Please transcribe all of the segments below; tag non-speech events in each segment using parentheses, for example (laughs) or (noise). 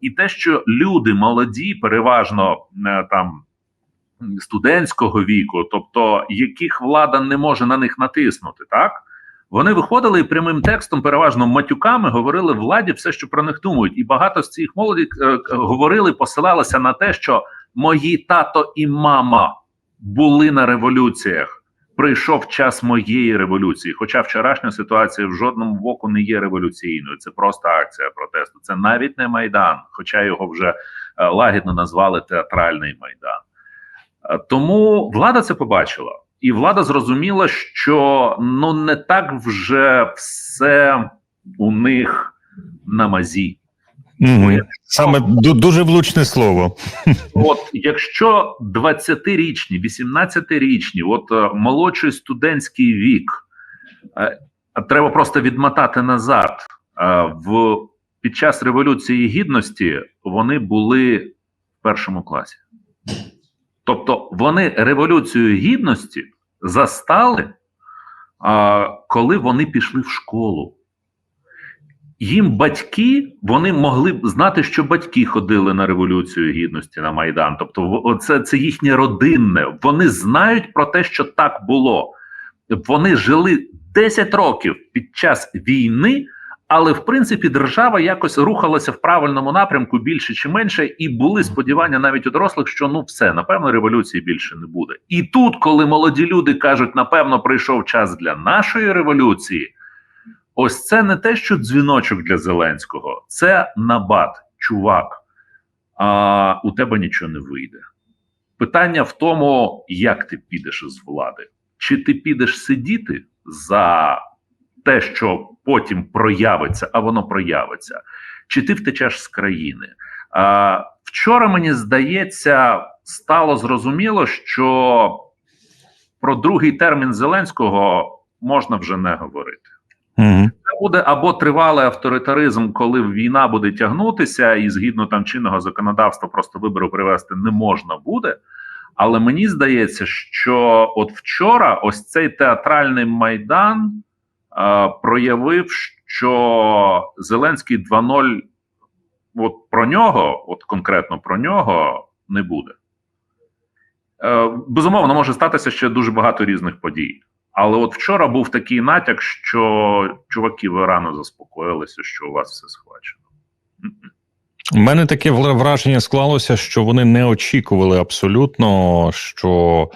І те, що люди молоді, переважно е, там студентського віку, тобто яких влада не може на них натиснути, так вони виходили і прямим текстом, переважно матюками, говорили владі все, що про них думають, і багато з цих молоді е, говорили, посилалися на те, що мої тато і мама були на революціях. Прийшов час моєї революції. Хоча вчорашня ситуація в жодному боку не є революційною. Це просто акція протесту. Це навіть не майдан, хоча його вже е, лагідно назвали театральний майдан. Е, Тому влада це побачила, і влада зрозуміла, що ну не так вже все у них на мазі. Угу. Саме ду- дуже влучне слово. (laughs) От якщо 20-річні, 18-річні, от е, молодший студентський вік, е, треба просто відмотати назад. В під час революції гідності вони були в першому класі. Тобто вони революцію гідності застали, коли вони пішли в школу. Їм батьки вони могли б знати, що батьки ходили на революцію гідності на майдан. Тобто, це, це їхнє родинне. Вони знають про те, що так було. Вони жили 10 років під час війни, але в принципі держава якось рухалася в правильному напрямку більше чи менше, і були сподівання навіть у дорослих, що ну все, напевно, революції більше не буде. І тут, коли молоді люди кажуть, напевно, прийшов час для нашої революції. Ось це не те, що дзвіночок для Зеленського, це набат, чувак. А у тебе нічого не вийде. Питання в тому, як ти підеш з влади. Чи ти підеш сидіти за те, що потім проявиться, а воно проявиться, чи ти втечеш з країни? А, вчора мені здається, стало зрозуміло, що про другий термін Зеленського можна вже не говорити. Угу. Буде або тривалий авторитаризм, коли війна буде тягнутися, і згідно там чинного законодавства просто вибору привести не можна буде. Але мені здається, що от вчора ось цей театральний майдан е, проявив, що Зеленський 2.0, от про нього, от конкретно про нього, не буде. Е, безумовно, може статися ще дуже багато різних подій. Але от вчора був такий натяк, що чуваки, ви рано заспокоїлися, що у вас все схвачено. У мене таке враження склалося, що вони не очікували абсолютно, що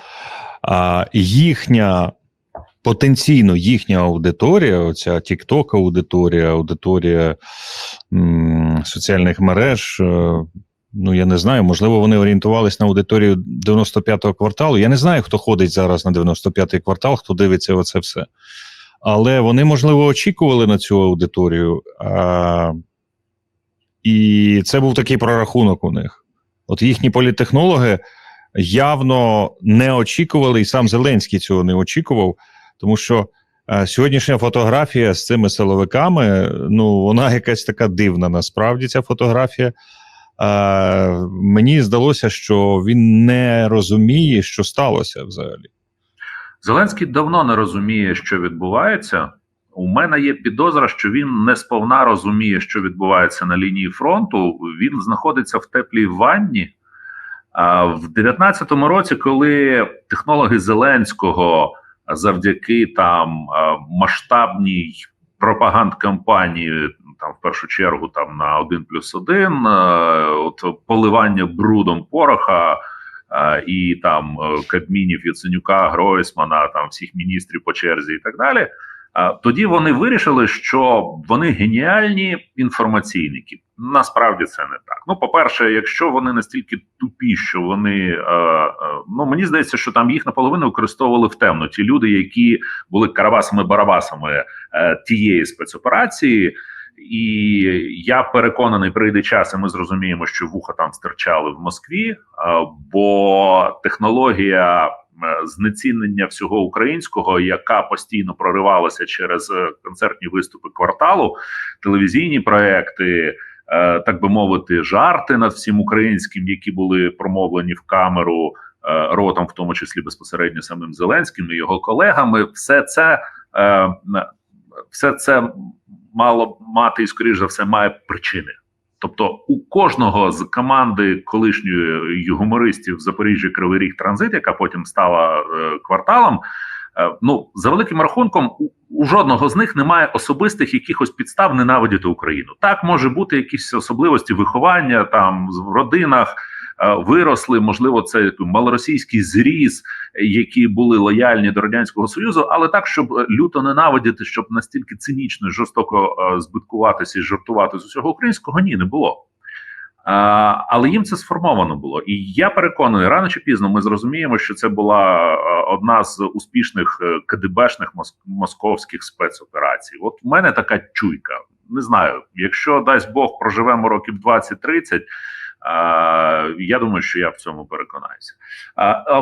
а, їхня потенційно їхня аудиторія, оця TikTok аудиторія, аудиторія м, соціальних мереж. Ну, я не знаю, можливо, вони орієнтувались на аудиторію 95-го кварталу. Я не знаю, хто ходить зараз на 95-й квартал, хто дивиться оце все. Але вони, можливо, очікували на цю аудиторію. А, і це був такий прорахунок у них. От їхні політтехнологи явно не очікували, і сам Зеленський цього не очікував, тому що е, сьогоднішня фотографія з цими силовиками, ну, вона якась така дивна, насправді, ця фотографія. Е, мені здалося, що він не розуміє, що сталося взагалі. Зеленський давно не розуміє, що відбувається. У мене є підозра, що він не сповна розуміє, що відбувається на лінії фронту. Він знаходиться в теплій ванні. А в 19-му році, коли технологи Зеленського завдяки там масштабній пропаганд-кампанії, там в першу чергу там на 1 плюс 1, от поливання брудом пороха. а, І там е, Кабмінів, Яценюка, Гройсмана, там всіх міністрів по черзі і так далі. Тоді вони вирішили, що вони геніальні інформаційники. Насправді це не так. Ну, по-перше, якщо вони настільки тупі, що вони е, е, ну мені здається, що там їх наполовину використовували в темно. Ті люди, які були карабасами-барабасами е, тієї спецоперації. І я переконаний, прийде час, і ми зрозуміємо, що вуха там стирчали в Москві, е, бо технологія е, знецінення всього українського, яка постійно проривалася через е, концертні виступи кварталу, телевізійні проекти, так би мовити, жарти над всім українським, які були промовлені в камеру ротом, в тому числі безпосередньо самим Зеленським і його колегами, все це. Все це мало мати і скоріш за все має причини. Тобто, у кожного з команди колишньої гумористів Запоріжжя Кривий Ріг Транзит, яка потім стала е, кварталом. е, Ну, за великим рахунком, у, у жодного з них немає особистих якихось підстав ненавидіти Україну. Так може бути якісь особливості виховання там в родинах. Е, Виросли, можливо, це малоросійський зріз, які були лояльні до радянського союзу, але так, щоб е, люто ненавидіти, щоб настільки цинічно жорстоко е, збиткуватися і жартувати з усього українського, ні, не було. А, але їм це сформовано було, і я переконаний, рано чи пізно ми зрозуміємо, що це була одна з успішних КДБшних московських спецоперацій. От у мене така чуйка. Не знаю, якщо дасть Бог проживемо років 20-30, а, я думаю, що я в цьому переконаюся.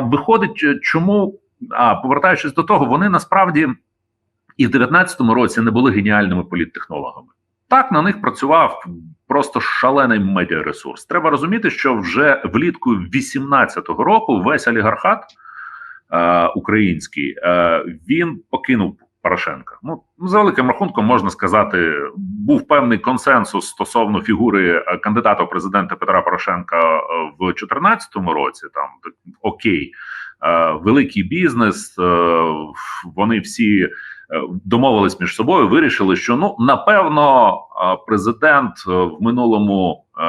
Виходить, чому а повертаючись до того, вони насправді і в 19-му році не були геніальними політтехнологами. Так на них працював просто шалений медіаресурс. Треба розуміти, що вже влітку 18-го року весь олігархат е, український е, він покинув Порошенка. Ну за великим рахунком можна сказати, був певний консенсус стосовно фігури е, кандидата в президента Петра Порошенка е, в 2014 році. Там окей, е, великий бізнес. Вони всі домовились між собою, вирішили, що ну напевно е, президент е, в минулому е,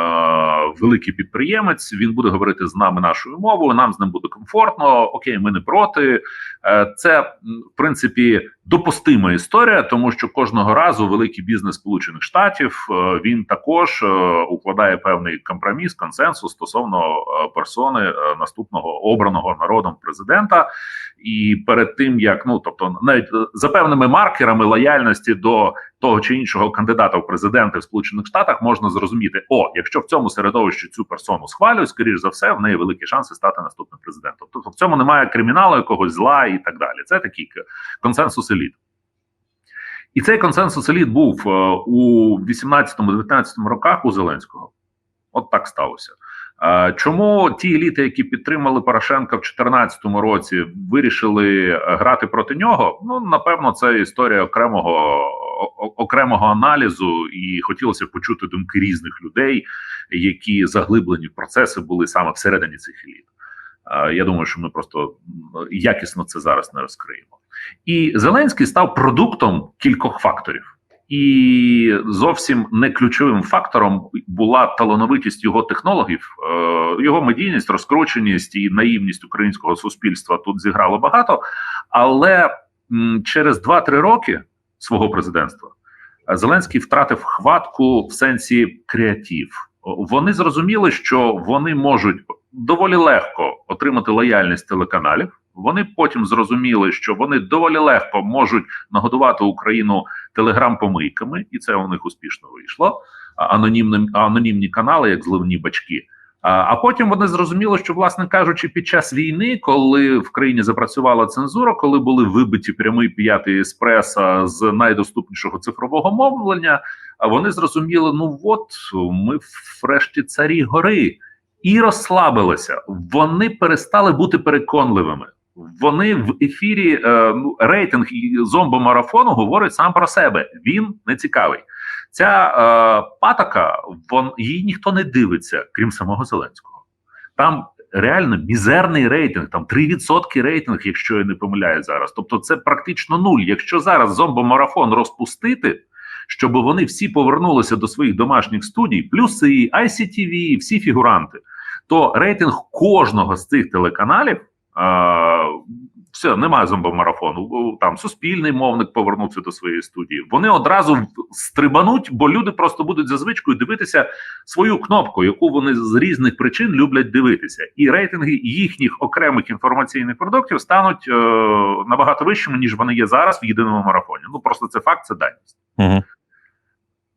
великий підприємець. Він буде говорити з нами нашою мовою. Нам з ним буде комфортно. Окей, ми не проти. Е, Це в принципі допустима історія, тому що кожного разу великий бізнес Сполучених Штатів е, він також е, укладає певний компроміс, консенсус стосовно е, персони е, наступного обраного народом президента. І перед тим як ну тобто, навіть е, за певними маркерами лояльності до того чи іншого кандидата в президенти в Сполучених Штатах можна зрозуміти: о, якщо в цьому середовищі цю персону схвалюють, скоріш за все, в неї великі шанси стати наступним президентом. Тобто в цьому немає криміналу, якогось зла і так далі. Це такий консенсус еліт. І цей консенсус еліт був е, у 18-19 роках у Зеленського. От так сталося. Чому ті еліти, які підтримали Порошенка в 2014 році, вирішили е, грати проти нього? Ну напевно, це історія окремого окремого аналізу, і хотілося почути думки різних людей, які заглиблені в процеси були саме всередині цих еліт. Я думаю, що ми просто якісно це зараз не розкриємо. І Зеленський став продуктом кількох факторів. І зовсім не ключовим фактором була талановитість його технологів, Е, його медійність, розкрученість і наївність українського суспільства тут зіграло багато. Але через 2-3 роки свого президентства е, Зеленський втратив хватку в сенсі креатив. Вони зрозуміли, що вони можуть доволі легко отримати лояльність телеканалів. Вони потім зрозуміли, що вони доволі легко можуть нагодувати Україну телеграм-помийками, і це у них успішно вийшло. А Анонімним анонімні канали, як зливні бачки. А, потім вони зрозуміли, що, власне кажучи, під час війни, коли в країні запрацювала цензура, коли були вибиті прямий п'ятий еспресо з найдоступнішого цифрового мовлення, вони зрозуміли: ну от ми врешті царі гори, і розслабилися. Вони перестали бути переконливими. Вони в ефірі е, ну, рейтинг зомбомарафону говорить сам про себе. Він не цікавий. Ця е, патока, вон її ніхто не дивиться, крім самого Зеленського. Там реально мізерний рейтинг, там 3% рейтинг, якщо я не помиляю зараз. Тобто, це практично нуль. Якщо зараз зомбомарафон розпустити, щоб вони всі повернулися до своїх домашніх студій, плюси, ICTV, всі фігуранти, то рейтинг кожного з цих телеканалів. Все, немає зомбомарафону. Там суспільний мовник повернувся до своєї студії. Вони одразу стрибануть, бо люди просто будуть за звичкою дивитися свою кнопку, яку вони з різних причин люблять дивитися. І рейтинги їхніх окремих інформаційних продуктів стануть е, набагато вищими, ніж вони є зараз в єдиному марафоні. Ну просто це факт, це даність. Угу.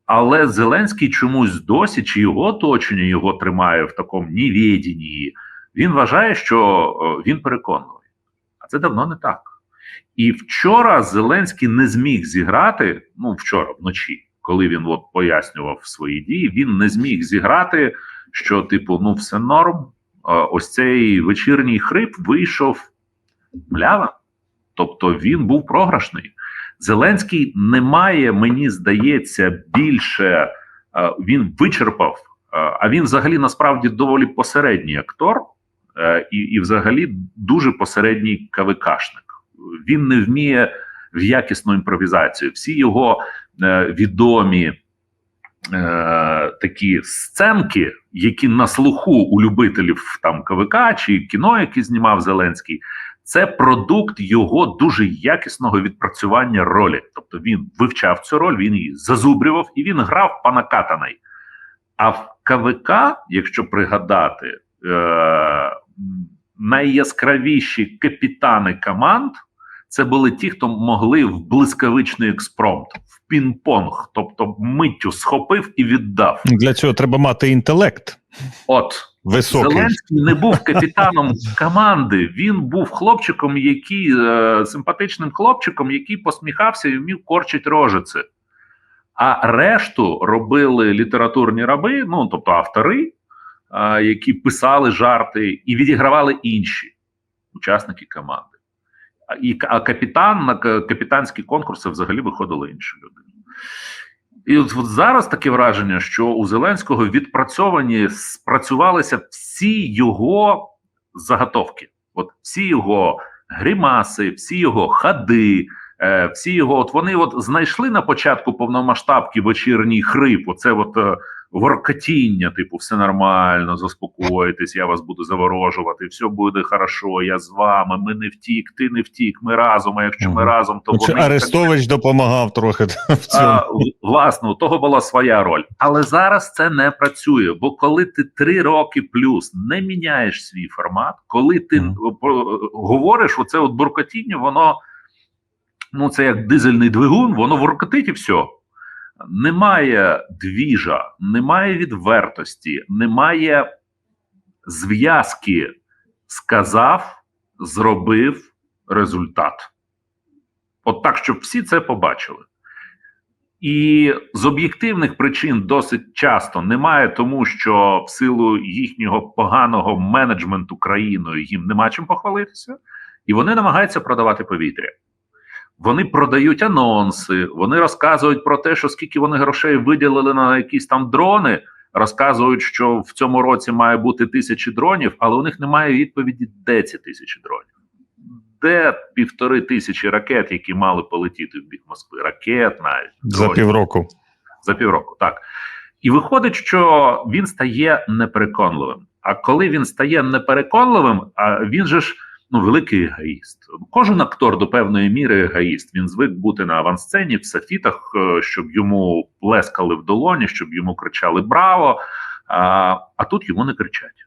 Але Зеленський чомусь досі, чи його оточення його тримає в такому невідінні, він вважає, що е, він переконливий. А це давно не так. І вчора Зеленський не зміг зіграти. Ну, вчора вночі, коли він от пояснював свої дії, він не зміг зіграти, що, типу, ну, все норм. Ось цей вечірній хрип вийшов млявим. Тобто він був програшний. Зеленський не має, мені здається, більше е, він вичерпав. е, А він взагалі насправді доволі посередній актор, і, і взагалі дуже посередній КВКшник. Він не вміє в якісну імпровізацію. Всі його е, відомі е, такі сценки, які на слуху у любителів там КВК чи кіно, яке знімав Зеленський, це продукт його дуже якісного відпрацювання ролі. Тобто він вивчав цю роль, він її зазубрював і він грав по накатаний. А в КВК, якщо пригадати, е, найяскравіші капітани команд це були ті, хто могли в блискавичний експромт, в пінг-понг, тобто миттю схопив і віддав. Для цього треба мати інтелект От високий. Зеленський не був капітаном команди. Він був хлопчиком, який е, симпатичним хлопчиком, який посміхався і вмів корчить рожиці. А решту робили літературні раби, ну тобто автори, які писали жарти і відігравали інші учасники команди. І, а капітан на капітанські конкурси взагалі виходили інші люди. І от, от зараз таке враження, що у Зеленського відпрацьовані спрацювалися всі його заготовки, от всі його гримаси, всі його ходи, е, всі його, от вони от знайшли на початку повномасштабки вечірній хрип. Оце от е, воркотіння, типу, все нормально, заспокойтесь, я вас буду заворожувати, все буде хорошо, я з вами. Ми не втік, ти не втік, ми разом. А якщо ми разом, то Ну, вони Арестович допомагав трохи (laughs) в цьому. а, власне, у того була своя роль. Але зараз це не працює. Бо коли ти три роки плюс не міняєш свій формат, коли ти про- говориш, оце от буркотіння, воно ну це як дизельний двигун, воно воркотить і все. Немає двіжа, немає відвертості, немає зв'язки. Сказав, зробив результат. От так, щоб всі це побачили. І з об'єктивних причин досить часто немає, тому що в силу їхнього поганого менеджменту країною їм нема чим похвалитися, і вони намагаються продавати повітря. Вони продають анонси, вони розказують про те, що скільки вони грошей виділили на якісь там дрони, розказують, що в цьому році має бути тисячі дронів, але у них немає відповіді, де ці тисячі дронів. Де півтори тисячі ракет, які мали полетіти в бік Москви, ракет навіть За півроку. За півроку, так. І виходить, що він стає непереконливим. А коли він стає непереконливим, а він же ж ну, великий егоїст. Кожен актор до певної міри егоїст. Він звик бути на авансцені в софітах, е, щоб йому плескали в долоні, щоб йому кричали Браво! А, а тут йому не кричать.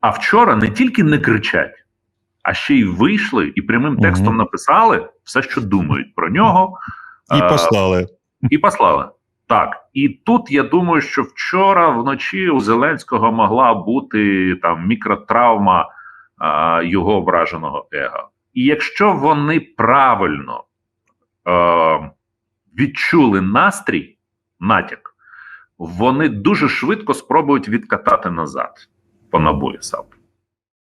А вчора не тільки не кричать, а ще й вийшли і прямим текстом написали все, що думають про нього. І А, послали. і послали. Так, і тут я думаю, що вчора вночі у Зеленського могла бути там мікротравма а, його ображеного его. І якщо вони правильно а, відчули настрій, натяк, вони дуже швидко спробують відкатати назад по набою САП.